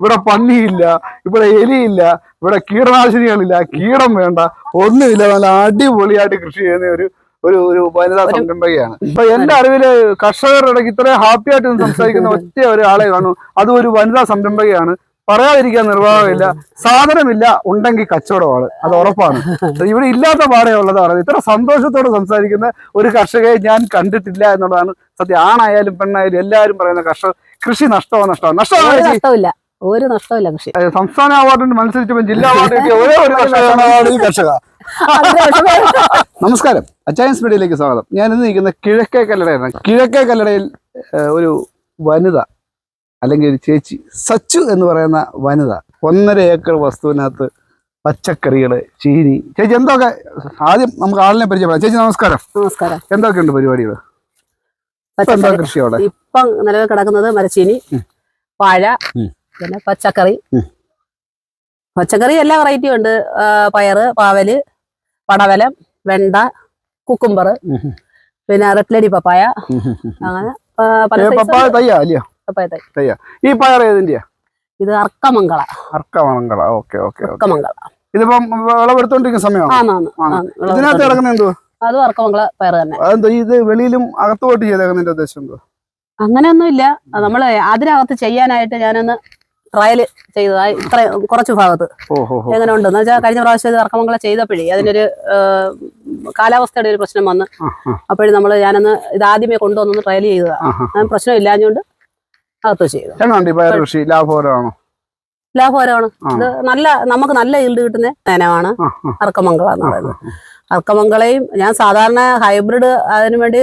ഇവിടെ പന്നിയില്ല ഇവിടെ എലിയില്ല ഇവിടെ കീടനാശിനികളില്ല കീടം വേണ്ട ഒന്നുമില്ല. നല്ല അടിപൊളിയായിട്ട് കൃഷി ചെയ്യുന്ന ഒരു ഒരു ഒരു വനിതാ സംരംഭകയാണ്. അപ്പൊ എന്റെ അറിവിൽ കർഷകരുടെ ഇടയ്ക്ക് ഇത്രയും ഹാപ്പി ആയിട്ട് സംസാരിക്കുന്ന ഒറ്റ ഒരാളെ കാണൂ. അതും ഒരു വനിതാ സംരംഭകയാണ്. പറയാതിരിക്കാൻ നിർവാഹമില്ല. സാധനമില്ല ഉണ്ടെങ്കിൽ കച്ചവടമാണ് അത് ഉറപ്പാണ്. ഇവിടെ ഇല്ലാത്ത പാടേ ഉള്ളതാണ് ഇത്ര സന്തോഷത്തോടെ സംസാരിക്കുന്ന ഒരു കർഷകയെ ഞാൻ കണ്ടിട്ടില്ല എന്നുള്ളതാണ് സത്യം. ആണായാലും പെണ്ണായാലും എല്ലാവരും പറയുന്ന കർഷക കൃഷി നഷ്ടമോ നഷ്ടമാണ് നഷ്ടമാണ് ഒരു നഷ്ടമില്ല കൃഷി. സംസ്ഥാന അവാർഡിന് മത്സരിച്ചപ്പോൾ ജില്ലാ അവാർഡ് കിട്ടിയ ഒരേ ഒരു കർഷകനാണ് ഈ കർഷക. നമസ്കാരം. അച്ചായൻസ് മീഡിയയിലേക്ക് സ്വാഗതം. ഞാൻ ഇന്ന് നിൽക്കുന്ന കിഴക്കേ കല്ലടയാണ്. കിഴക്കേ കല്ലടയിൽ ഒരു വനിത അല്ലെങ്കിൽ ഒരു ചേച്ചി സച്ചു എന്ന് പറയുന്ന വനിത ഒന്നര ഏക്കർ വസ്തുവിനകത്ത് പച്ചക്കറികൾ ചീനി. ചേച്ചി എന്തൊക്കെ ആദ്യം നമുക്ക് ആളിനെ പരിചയപ്പെടാം. ചേച്ചി നമസ്കാരം. നമസ്കാരം. എന്തൊക്കെയുണ്ട് പരിപാടികൾ? ഇപ്പൊ നിലവിൽ കിടക്കുന്നത് മരച്ചീനി പഴ വാഴ. പിന്നെ പച്ചക്കറി. പച്ചക്കറി എല്ലാ വെറൈറ്റിയും ഉണ്ട്. പയറ് പാവൽ പടവലം വെണ്ട കുക്കുംബർ പിന്നെ റെഡ്ലഡി പപ്പായ. ഉം, ഉം, ഉം. അങ്ങനെ പപ്പായ തയ്യാ അല്ലയോ? പപ്പായ തൈ. ഈ പയർ ഏതിന്റെയാ? ഇത് അർക്കമംഗള. അർക്കമംഗള. Okay okay അർക്കമംഗള. ഇതിപ്പം വിളവെടുത്തോണ്ടിരിക്കുന്ന സമയമാണ്. ഇതിനകത്ത് കിടക്കുന്ന എന്തോ അതും അർക്കമംഗള പയർ തന്നെ. അതെന്തോ ഇത് വെളിയിലും അകത്തോട്ട് ചെയ്തേക്കുന്നതിന്റെ ഉദ്ദേശം എന്തോ അങ്ങനെയൊന്നുമില്ല. നമ്മൾ അതിനകത്ത് ചെയ്യാനായിട്ട് ഞാനൊന്ന് ട്രയൽ ചെയ്തതായി ഇത്ര കുറച്ച് ഭാഗത്ത് എങ്ങനെ ഉണ്ടെന്ന് വെച്ചാൽ കഴിഞ്ഞ പ്രാവശ്യം ഇത് ഇറക്കമംഗലം ചെയ്തപ്പോഴേ അതിനൊരു കാലാവസ്ഥയുടെ ഒരു പ്രശ്നം വന്ന് അപ്പോഴും നമ്മൾ ഞാനൊന്ന് ഇത് ആദ്യമേ കൊണ്ടുവന്നൊന്ന് ട്രയൽ ചെയ്തതാ. ആ, ആ. അതിന് പ്രശ്നം ഇല്ലാഞ്ഞുകൊണ്ട് അകത്ത് ചെയ്തു. കൃഷി? ലാഭകരമാണോ? ലാഭകരമാണ്. ഇത് നല്ല നമുക്ക് നല്ല ഈൽഡ് കിട്ടുന്ന ആ, അർക്കമംഗള എന്ന് പറയുന്നത്. അർക്കമംഗളയും ഞാൻ സാധാരണ ഹൈബ്രിഡ് അതിനു വേണ്ടി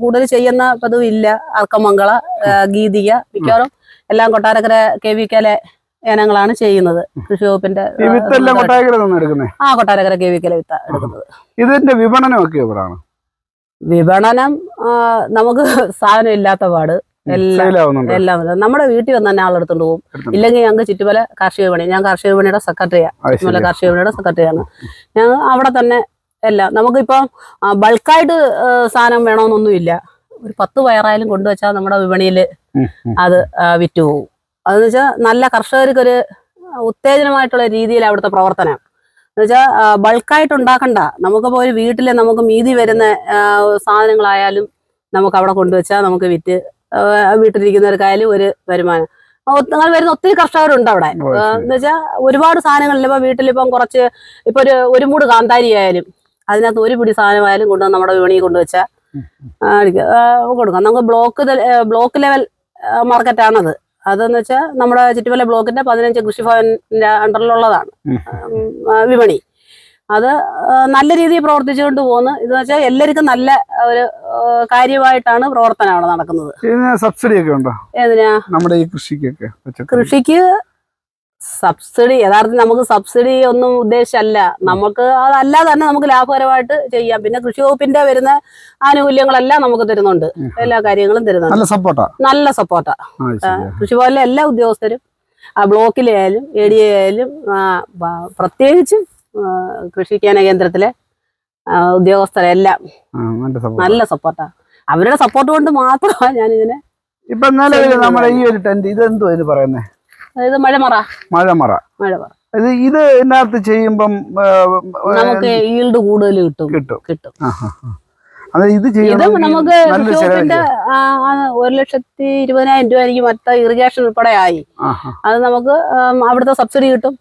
കൂടുതൽ ചെയ്യുന്ന പതിവില്ല അർക്കമംഗള ഗീതിക മിക്കവാറും എല്ലാം കൊട്ടാരക്കര കെ വി കെലെ ഇനങ്ങളാണ് ചെയ്യുന്നത്. കൃഷി വകുപ്പിന്റെ ആ, കൊട്ടാരക്കര കെ വി കെലെ വിത്ത എടുക്കുന്നത്. ഇതിന്റെ വിപണനമൊക്കെ എവിടാണ്? വിപണനം നമുക്ക് സാധനം ഇല്ലാത്ത പാട്. എല്ലാം എല്ലാം. നമ്മുടെ വീട്ടിൽ വന്ന് തന്നെ ആളെടുത്തോണ്ട് പോകും. ഇല്ലെങ്കിൽ ഞങ്ങൾക്ക് ചുറ്റുമല കാർഷിക വിപണി. ഞാൻ കാർഷിക വിപണിയുടെ സെക്രട്ടറിയാണ് ചുറ്റുമല കാർഷിക വിപണിയുടെ സെക്രട്ടറിയാണ്. ഞങ്ങൾ അവിടെ തന്നെ എല്ലാം. നമുക്കിപ്പം ബൾക്കായിട്ട് സാധനം വേണമെന്നൊന്നുമില്ല. ഒരു പത്ത് വയറായാലും കൊണ്ടുവച്ചാൽ നമ്മുടെ വിപണിയിൽ. അത് ആ, വിറ്റുപോകും. അതെന്ന് വെച്ചാൽ നല്ല കർഷകർക്കൊരു ഉത്തേജനമായിട്ടുള്ള രീതിയിൽ അവിടുത്തെ പ്രവർത്തനം. എന്ന് വെച്ചാൽ ബൾക്കായിട്ട് ഉണ്ടാക്കണ്ട. നമുക്കിപ്പോൾ ഒരു വീട്ടിൽ നമുക്ക് മീതി വരുന്ന സാധനങ്ങളായാലും നമുക്ക് അവിടെ കൊണ്ടുവച്ചാൽ നമുക്ക് വിറ്റ് വീട്ടിലിരിക്കുന്നവർക്കായാലും ഒരു വരുമാനം. അങ്ങനെ വരുന്ന ഒത്തിരി കർഷകരുണ്ട് അവിടെ. ഓ, ആ, എന്ന് വെച്ചാൽ ഒരുപാട് സാധനങ്ങളില്ല ഇപ്പൊ വീട്ടിലിപ്പം കുറച്ച് ഇപ്പൊ ഒരു ഒരു മൂട് കാന്താരി ആയാലും അതിനകത്ത് ഒരു പിടി സാധനമായാലും കൊണ്ടുവന്ന് നമ്മുടെ വിപണിയിൽ കൊണ്ടുവച്ചാൽ കൊടുക്കാം. നമുക്ക് ബ്ലോക്ക് ബ്ലോക്ക് ലെവൽ മാർക്കറ്റാണത്. അതെന്ന് വെച്ചാൽ നമ്മുടെ ചുറ്റുപല്ല ബ്ലോക്കിന്റെ പതിനഞ്ച് കൃഷിഭവന്റെ അണ്ടറിലുള്ളതാണ്. വിപണി. അത് നല്ല രീതിയിൽ പ്രവർത്തിച്ചുകൊണ്ട് പോകുന്നു ഇതെന്ന് വെച്ചാൽ എല്ലാവർക്കും നല്ല ഒരു കാര്യമായിട്ടാണ് പ്രവർത്തനം അവിടെ നടക്കുന്നത്. സബ്സിഡി ഒക്കെ ഉണ്ടോ? ഏതിനാ? നമ്മുടെ ഈ കൃഷിക്കൊക്കെ കൃഷിക്ക് സബ്സിഡി യഥാർത്ഥത്തിൽ നമുക്ക് സബ്സിഡി ഒന്നും ഉദ്ദേശമല്ല നമുക്ക് അതല്ല തന്നെ നമുക്ക് ലാഭകരമായിട്ട് ചെയ്യാം. പിന്നെ കൃഷി വകുപ്പിന്റെ വരുന്ന ആനുകൂല്യങ്ങളെല്ലാം നമുക്ക് തരുന്നുണ്ട്. എല്ലാ കാര്യങ്ങളും തരുന്നുണ്ട്. നല്ല സപ്പോർട്ടാ. നല്ല സപ്പോർട്ടാ. കൃഷി പോലെ എല്ലാ ഉദ്യോഗസ്ഥരും ആ ബ്ലോക്കിലായാലും എ ഡി ആയാലും പ്രത്യേകിച്ച് കൃഷിക്കാന കേന്ദ്രത്തിലെ ഉദ്യോഗസ്ഥരെല്ലാം നല്ല സപ്പോർട്ട്. അവരുടെ സപ്പോർട്ട് കൊണ്ട് മാത്രമാണ് ഞാനിതിനെ ഇപ്പൊ നമ്മുടെ ഈ ഒരു ടെന്റ് ഇതെന്തോ ഇത് പറയുന്നേ? അതായത് മഴമറ. മഴമറ. മഴമറ. ഇത് ഇത് ഇതിനകത്ത് ചെയ്യുമ്പം നമുക്ക് ഈൽഡ് കൂടുതൽ കിട്ടും. കിട്ടും. കിട്ടും. ഇത് ചെയ്യണം നമുക്ക് ഒരു ലക്ഷത്തി ഇരുപതിനായിരം രൂപ എനിക്ക് മൊത്തം ഇറിഗേഷൻ ഉൾപ്പെടെ ആയി. അത് നമുക്ക് അവിടുത്തെ സബ്സിഡി കിട്ടും.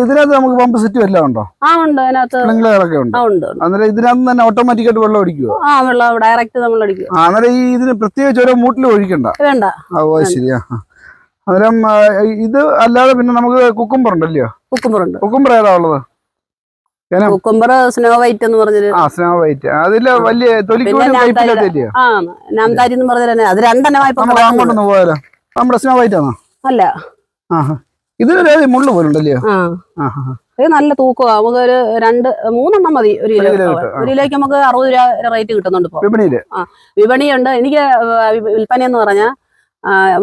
ഇതിനകത്ത് നമുക്ക് പമ്പ് സെറ്റും എല്ലാം ഉണ്ടോ? ആ ഉണ്ട്. അതിനകത്ത് സ്പ്രിംഗ്ലറൊക്കെ ഉണ്ട്. അന്നേരം ഇതിനകത്ത് തന്നെ ഓട്ടോമാറ്റിക് ആയിട്ട് വെള്ളം ഒഴിക്കുവോ? ആ വെള്ളം ഡയറക്റ്റ് നമ്മൾ അടിക്കും അന്നേരം ഈ ഇതിന് പ്രത്യേകിച്ച് ഓരോ മൂട്ടിൽ ഒഴിക്കണ്ട. വേണ്ട. ഓ ശരിയാ. അന്നേരം ഇത് അല്ലാതെ പിന്നെ നമുക്ക് കുക്കുംബർ ഉണ്ടല്ലോ കുക്കുംബർ ഉണ്ട് കുക്കുംബർ ഏതാ ഉള്ളത്? കുക്കുംബർ സ്നോ വൈറ്റ് എന്ന് പറഞ്ഞൊരു ആ സ്നോ വൈറ്റ്. അതിൽ വലിയ നാംതാരി എന്ന് പറഞ്ഞ അത് രണ്ടെണ്ണമായി ഇപ്പൊ നമ്മൾ അങ്ങോട്ടൊന്ന് പോയാലോ? നമ്മുടെ സ്നോ വൈറ്റ് ആണോ? അല്ല. മുള്ളു പോലുണ്ടല്ലോ. ഇത് നല്ല തൂക്കമാ നമുക്ക് ഒരു രണ്ട് മൂന്നെണ്ണം മതി. ഒരു കിലോ ഒരു കിലോയ്ക്ക് നമുക്ക് അറുപത് രൂപ റേറ്റ് കിട്ടുന്നുണ്ട് വിപണിയിൽ? വിപണിയുണ്ട്. എനിക്ക് വിൽപ്പന എന്ന് പറഞ്ഞാൽ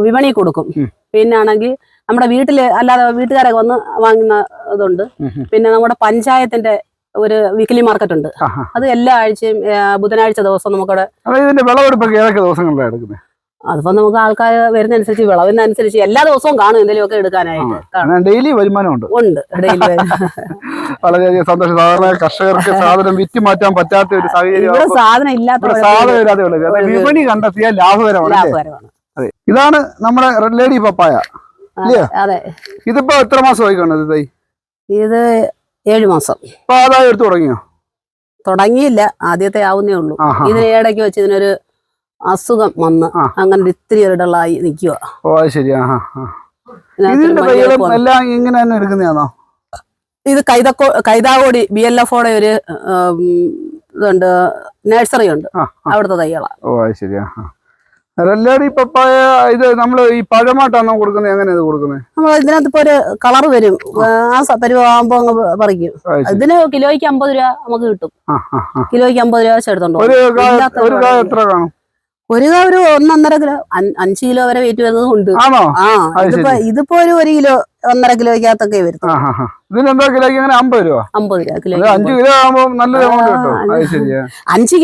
വിപണി കൊടുക്കും. ഉം. പിന്നാണെങ്കിൽ നമ്മുടെ വീട്ടിൽ അല്ലാതെ വീട്ടുകാരൊക്കെ വന്ന് വാങ്ങുന്ന ഇതുണ്ട്. പിന്നെ നമ്മുടെ പഞ്ചായത്തിന്റെ ഒരു വീക്കിലി മാർക്കറ്റ് ഉണ്ട്. അത് എല്ലാ ആഴ്ചയും ബുധനാഴ്ച ദിവസം നമുക്കവിടെ വിളവെടുപ്പൊക്കെ ഏതൊക്കെ ദിവസങ്ങളിലാണ് എടുക്കുന്നത് അതിപ്പോ നമുക്ക് ആൾക്കാർ വരുന്നതനുസരിച്ച് വിളവിനനുസരിച്ച് എല്ലാ ദിവസവും കാണും എന്തെങ്കിലും ഒക്കെ എടുക്കാനായിട്ട്. ഡെയിലി വരുമാനമുണ്ട് ഉണ്ട് വരും. വളരെയധികം സന്തോഷം സാധാരണ കർഷകർക്ക് സാധനം വിറ്റ് മാറ്റാൻ പറ്റാത്ത ഒരു സാഹചര്യം സാധനം ഇല്ലാത്ത സാധനം ഇല്ലാതെ വിപണി കണ്ടെത്തിയാൽ ലാഭകരമാണ്? ലാഭകരമാണ് ഇതാണ് നമ്മുടെ റെഡ് ലേഡി പപ്പായ അതെ. ഇതിപ്പോ എത്ര മാസമായി കാണുന്നത് തൈ ഇത് ഏഴു മാസം. ഇപ്പൊ ആദായം എടുത്തു തുടങ്ങിയോ? തുടങ്ങിയില്ല. ആദ്യത്തെ ആവുന്നേ ഉള്ളൂ. ഇതിന് ഇടയ്ക്ക് വെച്ച് ഇതിനൊരു അസുഖം വന്ന് അങ്ങനെ ഇത്തിരി ഇടളായി നിൽക്കുക ഓ ശരി. എല്ലാം ഇങ്ങനെ തന്നെ എടുക്കുന്നതാണോ? ഇത് കൈതക്കോ കൈതാകോടി ബി എൽ എഫോടെ ഒരു ഇതുണ്ട് നഴ്സറി ഉണ്ട്. അവിടുത്തെ തൈകളാ ഓ ശരി. ലേഡി പപ്പായ ഇത് നമ്മൾ ഈ പഴമായിട്ടാണോ കൊടുക്കുന്നത് എങ്ങനെ ഇത് കൊടുക്കുന്നത് നമ്മൾ ഇതിനകത്ത് ഇപ്പൊ ഒരു കളർ വരും. ആ പരുവാകുമ്പോ അങ്ങ് പറിക്കും. ഇതിന് കിലോയ്ക്ക് അമ്പത് രൂപ നമുക്ക് കിട്ടും. കിലോയ്ക്ക് അമ്പത് രൂപ വെച്ച് എടുത്തോണ്ടോ ഒരു കായ ഒരു കായ ഒരുപാട് എത്ര കാണും? ഒരു കിലോ ഒരു ഒന്നൊന്നര കിലോ അഞ്ച് കിലോ വരെ വെയിറ്റ് വരുന്നത് ഉണ്ട് ആ ഇതിപ്പോ ഇതിപ്പോ ഒരു ഒരു കിലോ ഒന്നര കിലോയ്ക്കകത്തൊക്കെ വരും. കിലോയ്ക്ക്? അങ്ങനെ അമ്പത് രൂപ? അമ്പത് രൂപ കിലോ അഞ്ച് കിലോ ആകുമ്പോൾ നല്ല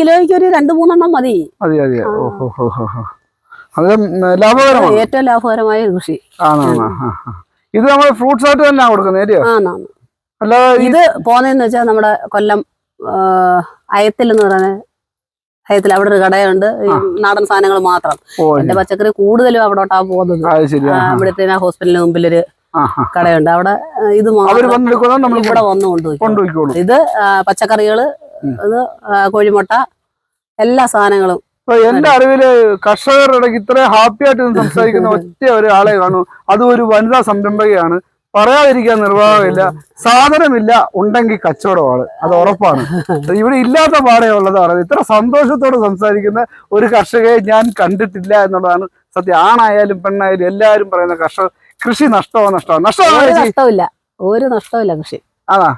കിലോയ്ക്ക് ഒരു രണ്ട് മൂന്നെണ്ണം മതി. അതെ അതെ ഓ ഹോ ഹോ ഹോ ഹോ. അത് ലാഭകരമാണ്. ഏറ്റവും ലാഭകരമായ കൃഷി. ആണോ. ഇത് നമ്മൾ ഫ്രൂട്ട്സ് ആയിട്ട് തന്നെ കൊടുക്കുന്നത് അല്ലാതെ ഇത് പോന്നെന്ന് വെച്ചാൽ നമ്മുടെ കൊല്ലം അയത്തിൽ എന്ന് പറയുന്നത് അയത്തിൽ അവിടെ ഒരു കടയുണ്ട്. നാടൻ സാധനങ്ങൾ മാത്രം. എന്റെ പച്ചക്കറി കൂടുതലും അവിടോട്ടാ പോകുന്നത്. ഇവിടുത്തെ ഹോസ്പിറ്റലിന് മുമ്പിലൊരു. കടയുണ്ട്. അവിടെ ഇത് മാത്രം ഇവിടെ വന്നു കൊണ്ടുപോയി ഇത് പച്ചക്കറികൾ ഇത് കോഴിമുട്ട എല്ലാ സാധനങ്ങളും എന്റെ അറിവിൽ കർഷകരുടെ ഇടയ്ക്ക് ഇത്ര ഹാപ്പി ആയിട്ട് സംസാരിക്കുന്ന ഒറ്റ ഒരാളെ കാണൂ. അതും ഒരു വനിതാ സംരംഭകയാണ്. പറയാതിരിക്കാൻ നിർവാഹമില്ല. സാധനമില്ല ഉണ്ടെങ്കിൽ കച്ചവടമാണ് അത് ഉറപ്പാണ്. ഇവിടെ ഇല്ലാത്ത പാടേ ഉള്ളത് പറയുന്നത് ഇത്ര സന്തോഷത്തോടെ സംസാരിക്കുന്ന ഒരു കർഷകയെ ഞാൻ കണ്ടിട്ടില്ല എന്നുള്ളതാണ് സത്യം. ആണായാലും പെണ്ണായാലും എല്ലാവരും പറയുന്ന കർഷക കൃഷി നഷ്ടമോ നഷ്ടമോ? നഷ്ടമാണ് നഷ്ടമില്ല ഒരു നഷ്ടമില്ല കൃഷി. ആണോ?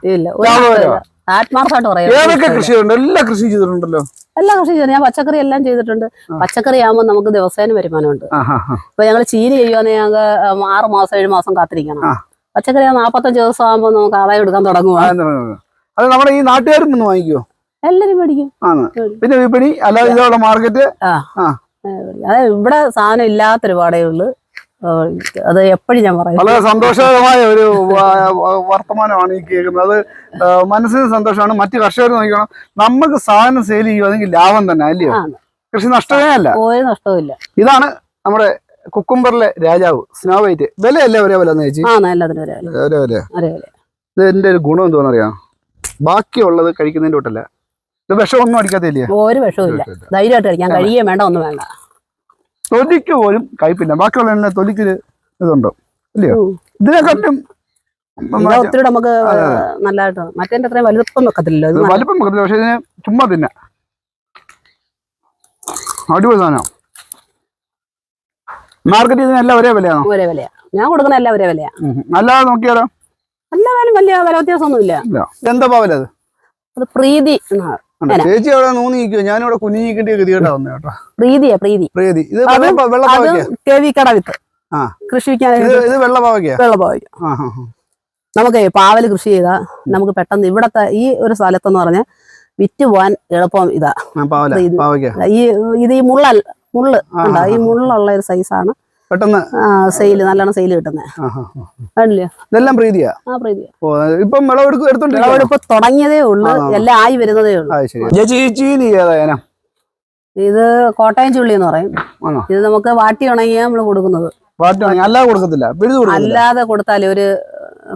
ഏതൊക്കെ. കൃഷിയുണ്ട്? എല്ലാ കൃഷിയും ചെയ്തിട്ടുണ്ടല്ലോ. എല്ലാ കൃഷി ചെയ്യുന്നത് ഞാൻ പച്ചക്കറി എല്ലാം ചെയ്തിട്ടുണ്ട്. പച്ചക്കറി ആകുമ്പോൾ നമുക്ക് ദിവസേന വരുമാനമുണ്ട്. ഇപ്പൊ ഞങ്ങൾ ചീനി ചെയ്യുവാണെങ്കിൽ ഞങ്ങൾക്ക് ആറു മാസം ഏഴ് മാസം കാത്തിരിക്കണം. പച്ചക്കറി നാപ്പത്തഞ്ച് ദിവസം ആകുമ്പോൾ നമുക്ക് ആദായം എടുക്കാൻ തുടങ്ങും. അത് നമ്മുടെ ഈ നാട്ടുകാരും വാങ്ങിക്കുവോ എല്ലാരും മേടിക്കും. പിന്നെ വിപണി അല്ലാതെ മാർക്കറ്റ് ആ. ഇവിടെ സാധനം ഇല്ലാത്തൊരുപാടേ ഉള്ളു. അത് എപ്പോഴും ഞാൻ പറയും. വളരെ സന്തോഷകരമായ ഒരു വർത്തമാനമാണ് ഈ കേൾക്കുന്നത്. അത് മനസ്സിന് സന്തോഷമാണ്. മറ്റു കർഷകർ നോക്കണം നമുക്ക് സാധനം സെയിൽ ചെയ്യുവാണെങ്കിൽ ലാഭം തന്നെ അല്ലയോ? കൃഷി നഷ്ടമേ അല്ല. ഒരു നഷ്ടവും ഇതാണ് നമ്മുടെ കുക്കുംബറിലെ രാജാവ് സ്നോ വൈറ്റ് വിലയല്ലേ ഒരേ വില ചേച്ചി? ആ ഒരേ വില. ഒരേ വില. ഒരേ വില. ഇത് എന്റെ ഒരു ഗുണം എന്തോന്നറിയാം ബാക്കിയുള്ളത് കഴിക്കുന്നതിന്റെ കൂട്ടല്ല. ഇത് വിഷമൊന്നും അടിക്കാത്തില്ലേ ഒരു വിഷമില്ല ധൈര്യമായിട്ട് കഴിക്കാൻ കഴിയേ വേണ്ട ഒന്നും വേണ്ട. തൊലിക്ക് പോലും കയ്പില്ല. ബാക്കിയുള്ള എണ്ണ തൊലിക്ക് ഇതുണ്ടോ? ഇല്ലയോ? ഉം. ഇതിനെക്കാട്ടും ഇത് ഒത്തിരി നമുക്ക് നല്ലതായിട്ട് മറ്റേ അത്രയും വലുപ്പം വെക്കത്തില്ലല്ലോ. വെക്കത്തില്ല പക്ഷെ ഇതിന് ചുമ്മാ തിന്ന. അടിപൊളി സാധനം മാർക്കറ്റിൽ ഇതിനെല്ലാം ഒരേ വിലയാണോ? ഒരേ വിലയാ. ഞാൻ കൊടുക്കുന്ന എല്ലാം ഒരേ വിലയാ. അല്ലാതെ നോക്കിയാലോ? എല്ലാവരും വലിയ വില വ്യത്യാസമൊന്നുമില്ല. എന്താ പാവലത് അത് പ്രീതി എന്നാണ്. ചേച്ചി അവിടെ നൂന്ന് ഞാനിവിടെ കുഞ്ഞിക്കിട്ടിയ ഗതികേട്ടാ വന്നേ കേട്ടോ. പ്രീതിയാ പ്രീതി. പ്രീതി. ഇത് വെള്ളപ്പാവയ്ക്ക വിത്ത് ആ. ഇത് വെള്ളപ്പാവയ്ക്ക വെള്ളപ്പാവയ്ക്ക. നമുക്ക് പാവൽ കൃഷി ചെയ്താൽ നമുക്ക് പെട്ടെന്ന് ഇവിടത്തെ ഈ ഒരു സ്ഥലത്തെന്ന് പറഞ്ഞാൽ വിറ്റ് പോവാൻ എളുപ്പം ഇതാ. ഈ ഇത് ഈ മുള്ള മുള്ള് ഉണ്ടോ? ഈ. മുള്ളുള്ള ഒരു സൈസാണ് പെട്ടെന്ന്? സെയിൽ നല്ലോണം സെയിൽ കിട്ടുന്നത് ഇതെല്ലാം പ്രീതിയാ? ഇപ്പം വിളവെടുക്കും എടുത്തോണ്ടിരിക്കും വിളവെടുപ്പ് തുടങ്ങിയതേ ഉള്ളൂ. എല്ലാം ആയി വരുന്നതേ ഉള്ളൂ. ചീനി ഏതാ ഇത് കോട്ടയം ചുള്ളി എന്ന് പറയും. ഇത് നമുക്ക് വാട്ടി ഉണങ്ങിയാ നമ്മൾ കൊടുക്കുന്നത്. പാട്ടാണെങ്കിൽ അല്ലാതെ കൊടുക്കത്തില്ല. അല്ലാതെ കൊടുത്താൽ ഒരു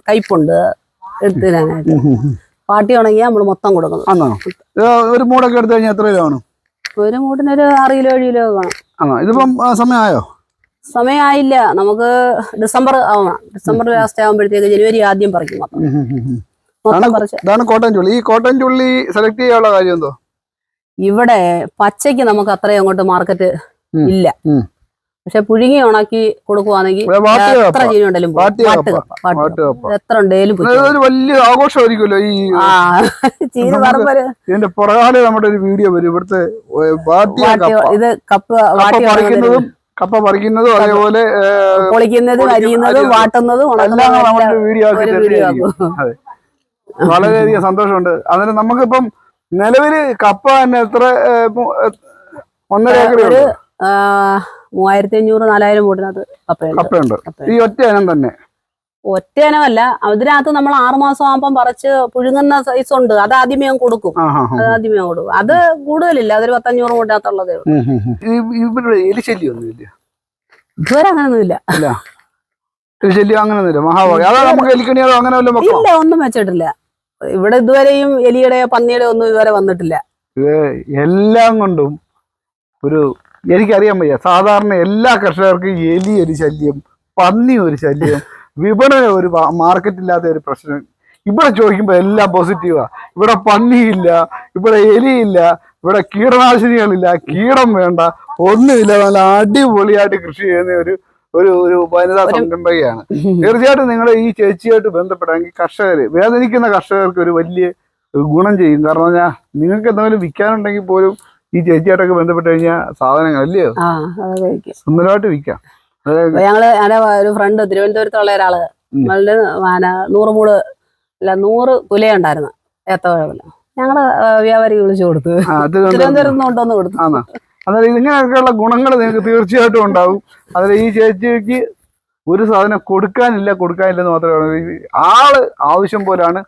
കയ്പുണ്ട്. എടുത്തിടാനായിട്ട്. വാട്ടി ഉണങ്ങിയാ നമ്മൾ മൊത്തം കൊടുക്കുന്നത്. ഒരു മൂടൊക്കെ എടുത്തു കഴിഞ്ഞാൽ എത്ര കിലോ ആണ് ഒരു മൂട്ടിനൊരു ആറ് കിലോ ഏഴ് കിലോ കാണും. ഇതിപ്പം സമയമായോ? സമയമായില്ല നമുക്ക് ഡിസംബർ ആവണം. ഡിസംബർ ലാസ്റ്റ് ആകുമ്പോഴത്തേക്ക് ജനുവരി ആദ്യം പറിക്കും ഇതാണ് കോട്ടൻ ചുള്ളി. ഈ കോട്ടൻ ചുള്ളി സെലക്ട് ചെയ്യാനുള്ള കാര്യം എന്തോ? ഇവിടെ പച്ചയ്ക്ക് നമുക്ക് അത്രയും അങ്ങോട്ട് മാർക്കറ്റ് ഇല്ല. പക്ഷെ പുഴുങ്ങി ഉണക്കി കൊടുക്കുവാണെങ്കിൽ എത്ര ചീനി ഉണ്ടെങ്കിലും. എത്ര. ഒരു വലിയ ആഘോഷമായിരിക്കുമല്ലോ ഈ ചീനി നമുക്ക് ഇതിന്റെ പുറകാലെ നമ്മുടെ ഒരു വീഡിയോ വരും. ഇവിടുത്തെ ഇത് കപ്പ വാട്ടി കപ്പ പറിക്കുന്നതും അതേപോലെ പൊളിക്കുന്നതും അരിയുന്നതും വാട്ടുന്നതും എല്ലാം വീഡിയോ ആക്കി തരുന്നതായിരിക്കും. വളരെയധികം സന്തോഷമുണ്ട്. അതിന് നമുക്കിപ്പം നിലവിൽ കപ്പ തന്നെ എത്ര ഒന്നര ഏക്കർ മൂവായിരത്തി അഞ്ഞൂറ് നാലായിരം കൂടുന്നത് കപ്പയുണ്ട്. ഈ ഒറ്റ ഇനം തന്നെ? ഒറ്റ ഇനമല്ല അതിനകത്ത് നമ്മൾ ആറുമാസം ആകുമ്പം പറിച്ച് പുഴുങ്ങുന്ന സൈസ് ഉണ്ട്. അത് ആദ്യമേ കൊടുക്കും. ആദ്യമേ കൊടുക്കും. അത് കൂടുതലില്ല. അതൊരു പത്തഞ്ഞൂറ് കൂട്ടാത്തുള്ളതേ ഇതുവരെ അങ്ങനൊന്നുമില്ല. ഇല്ല? ഒന്നും വെച്ചിട്ടില്ല. ഇവിടെ ഇതുവരെയും എലിയുടെ പന്നിയുടെ ഒന്നും ഇതുവരെ വന്നിട്ടില്ല. എല്ലാം കൊണ്ടും ഒരു എനിക്കറിയാൻ വയ്യ. സാധാരണ എല്ലാ കർഷകർക്കും എലി ഒരു ശല്യം പന്നി ഒരു ശല്യം വിപണന ഒരു മാർക്കറ്റ് ഇല്ലാത്ത ഒരു പ്രശ്നം. ഇവിടെ ചോദിക്കുമ്പോൾ എല്ലാം പോസിറ്റീവാ ഇവിടെ പന്നിയില്ല ഇവിടെ എലിയില്ല ഇവിടെ കീടനാശിനികളില്ല കീടം വേണ്ട ഒന്നുമില്ല. നല്ല അടിപൊളിയായിട്ട് കൃഷി ചെയ്യുന്ന ഒരു ഒരു ഒരു വനിതാ സംരംഭകയാണ്. തീർച്ചയായിട്ടും നിങ്ങൾ ഈ ചേച്ചിയായിട്ട് ബന്ധപ്പെടാമെങ്കിൽ കർഷകർ വേദനിക്കുന്ന കർഷകർക്ക് ഒരു വലിയ ഗുണം ചെയ്യും. കാരണം ഞാൻ നിങ്ങൾക്ക് എന്തെങ്കിലും വിൽക്കാനുണ്ടെങ്കിൽ പോലും ഈ ചേച്ചിയായിട്ടൊക്കെ ബന്ധപ്പെട്ട് കഴിഞ്ഞാൽ സാധനങ്ങൾ അല്ലയോ? സുന്ദരമായിട്ട് വിൽക്കാം. ഞങ്ങൾ എന്റെ ഒരു ഫ്രണ്ട് തിരുവനന്തപുരത്തുള്ള ഒരാൾ. നമ്മളുടെ നൂറ് മൂട് അല്ല നൂറ് കുലയുണ്ടായിരുന്നു ഏത്തവഴമില്ല ഞങ്ങൾ വ്യാപാരി വ്യാപാരിക്ക് വിളിച്ചു കൊടുത്തു. തിരുവനന്തപുരത്ത് കൊണ്ടുവന്ന്. കൊടുത്തു. അതായത് ഇങ്ങനെയൊക്കെയുള്ള ഗുണങ്ങൾ നിങ്ങൾക്ക് തീർച്ചയായിട്ടും ഉണ്ടാവും അതിൽ ഈ ചേച്ചിക്ക് ഒരു സാധനം കൊടുക്കാനില്ല കൊടുക്കാനില്ലെന്ന് മാത്രമേ. ആൾ ആവശ്യം പോലാണ്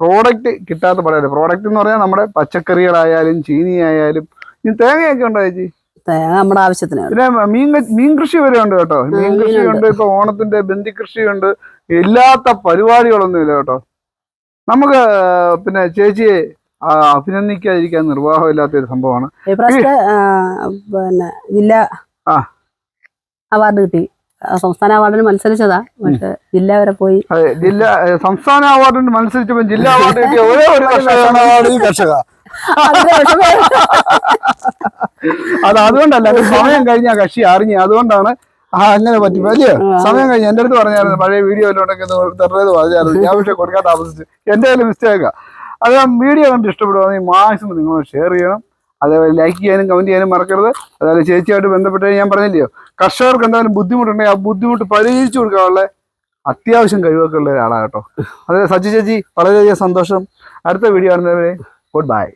പ്രോഡക്റ്റ് കിട്ടാത്ത പറയാറ് പ്രോഡക്റ്റ് എന്ന് പറഞ്ഞാൽ നമ്മുടെ പച്ചക്കറികളായാലും ചീനി ആയാലും ഈ തേങ്ങയൊക്കെ ഉണ്ടോ ചേച്ചി? നമ്മുടെ ആവശ്യത്തിന് പിന്നെ മീൻ മീൻ കൃഷി വരെ ഉണ്ട് കേട്ടോ. മീൻ കൃഷി ഉണ്ട്. ഇപ്പൊ ഓണത്തിന്റെ ബന്ദി കൃഷിയുണ്ട് ഇല്ലാത്ത പരിപാടികളൊന്നും ഇല്ല കേട്ടോ. നമുക്ക് പിന്നെ ചേച്ചിയെ അഭിനന്ദിക്കാതിരിക്കാൻ നിർവാഹമില്ലാത്ത ഒരു സംഭവമാണ് പിന്നെ ജില്ലാ ആ. അവാർഡ് കിട്ടി. സംസ്ഥാന അവാർഡിന് മത്സരിച്ചതാ പക്ഷെ ജില്ല വരെ പോയി. ജില്ലാ സംസ്ഥാന അവാർഡിന് മത്സരിച്ചപ്പോൾ ജില്ലാ അവാർഡ് കിട്ടിയ ഒരേ ഒരു കർഷക. അത് അതുകൊണ്ടല്ല അത് സമയം കഴിഞ്ഞ ആ കക്ഷി അറിഞ്ഞു അതുകൊണ്ടാണ് ആ അങ്ങനെ പറ്റി. വലിയ സമയം കഴിഞ്ഞ് എന്റെ അടുത്ത് പറഞ്ഞായിരുന്നു പഴയ വീഡിയോ എല്ലാം ഉണ്ടെങ്കിൽ തരുന്നത് പറഞ്ഞായിരുന്നു. ഞാൻ പക്ഷെ കൊടുക്കാൻ താമസിച്ചു. എന്റെ കയ്യിൽ മിസ്റ്റേക്കാ അത് ആ വീഡിയോ കണ്ട് ഇഷ്ടപ്പെടുവാണെങ്കിൽ മാക്സിമം നിങ്ങൾ ഷെയർ ചെയ്യണം. അതേപോലെ ലൈക്ക് ചെയ്യാനും കമന്റ് ചെയ്യാനും മറക്കരുത്. അതുപോലെ ചേച്ചിയായിട്ട് ബന്ധപ്പെട്ട് ഞാൻ പറഞ്ഞില്ലയോ? കർഷകർക്ക് എന്തായാലും ബുദ്ധിമുട്ടുണ്ടെങ്കിൽ ആ ബുദ്ധിമുട്ട് പരിഹരിച്ചു കൊടുക്കാനുള്ള അത്യാവശ്യം കഴിവൊക്കെ ഉള്ള ഒരാളാണ് കേട്ടോ. അതെ സജി ചേച്ചി വളരെയധികം സന്തോഷം. അടുത്ത വീഡിയോ കാണുന്നവരെ ഗുഡ് ബൈ